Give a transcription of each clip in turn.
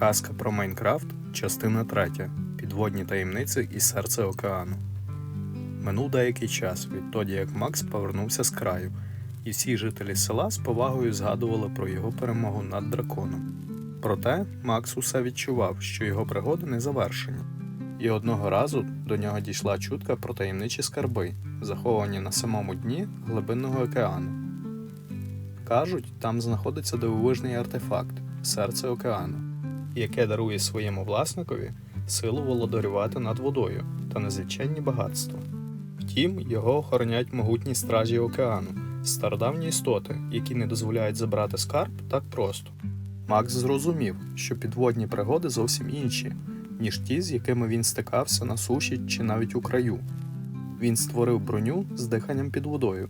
Казка про Майнкрафт, частина 3. Підводні таємниці і серце океану. Минув деякий час відтоді, як Макс повернувся з краю, і всі жителі села з повагою згадували про його перемогу над драконом. Проте Макс усе відчував, що його пригоди не завершені. І одного разу до нього дійшла чутка про таємничі скарби, заховані на самому дні глибинного океану. Кажуть, там знаходиться дивовижний артефакт серце океану, яке дарує своєму власникові силу володарювати над водою та незліченні багатства. Втім, його охороняють могутні стражі океану, стародавні істоти, які не дозволяють забрати скарб так просто. Макс зрозумів, що підводні пригоди зовсім інші, ніж ті, з якими він стикався на суші чи навіть у краю. Він створив броню з диханням під водою,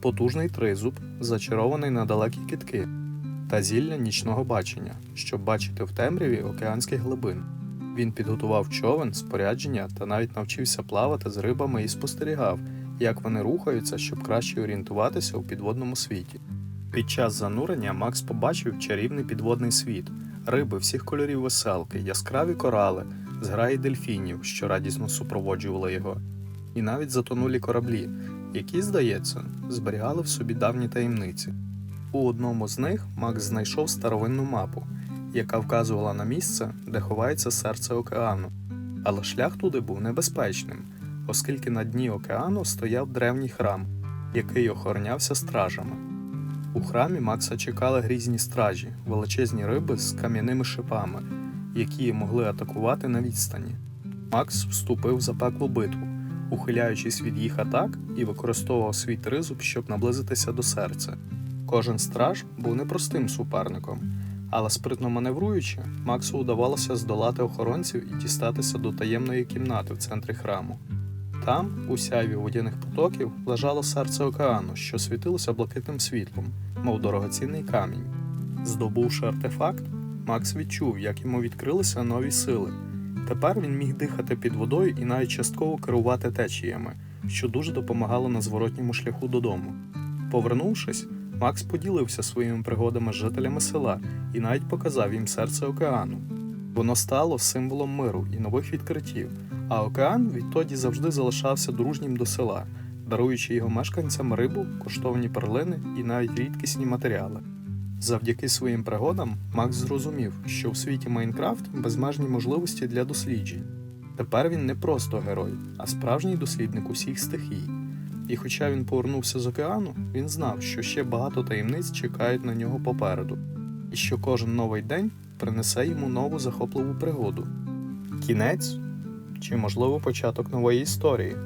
потужний тризуб, зачарований на далекі китки, та зілля нічного бачення, щоб бачити в темряві океанських глибин. Він підготував човен, спорядження та навіть навчився плавати з рибами і спостерігав, як вони рухаються, щоб краще орієнтуватися у підводному світі. Під час занурення Макс побачив чарівний підводний світ, риби всіх кольорів веселки, яскраві корали, зграї дельфінів, що радісно супроводжували його, і навіть затонулі кораблі, які, здається, зберігали в собі давні таємниці. У одному з них Макс знайшов старовинну мапу, яка вказувала на місце, де ховається серце океану. Але шлях туди був небезпечним, оскільки на дні океану стояв древній храм, який охоронявся стражами. У храмі Макса чекали грізні стражі, величезні риби з кам'яними шипами, які могли атакувати на відстані. Макс вступив в запеклу битву, ухиляючись від їх атак і використовував свій тризуб, щоб наблизитися до серця. Кожен страж був непростим суперником, але спритно маневруючи, Максу удавалося здолати охоронців і дістатися до таємної кімнати в центрі храму. Там, у сяйві водяних потоків, лежало серце океану, що світилося блакитним світлом, мов дорогоцінний камінь. Здобувши артефакт, Макс відчув, як йому відкрилися нові сили. Тепер він міг дихати під водою і навіть частково керувати течіями, що дуже допомагало на зворотньому шляху додому. Повернувшись, Макс поділився своїми пригодами з жителями села і навіть показав їм серце океану. Воно стало символом миру і нових відкриттів, а океан відтоді завжди залишався дружнім до села, даруючи його мешканцям рибу, коштовні перлини і навіть рідкісні матеріали. Завдяки своїм пригодам Макс зрозумів, що в світі Майнкрафт безмежні можливості для досліджень. Тепер він не просто герой, а справжній дослідник усіх стихій. І хоча він повернувся з океану, він знав, що ще багато таємниць чекають на нього попереду, і що кожен новий день принесе йому нову захопливу пригоду. Кінець чи, можливо, початок нової історії.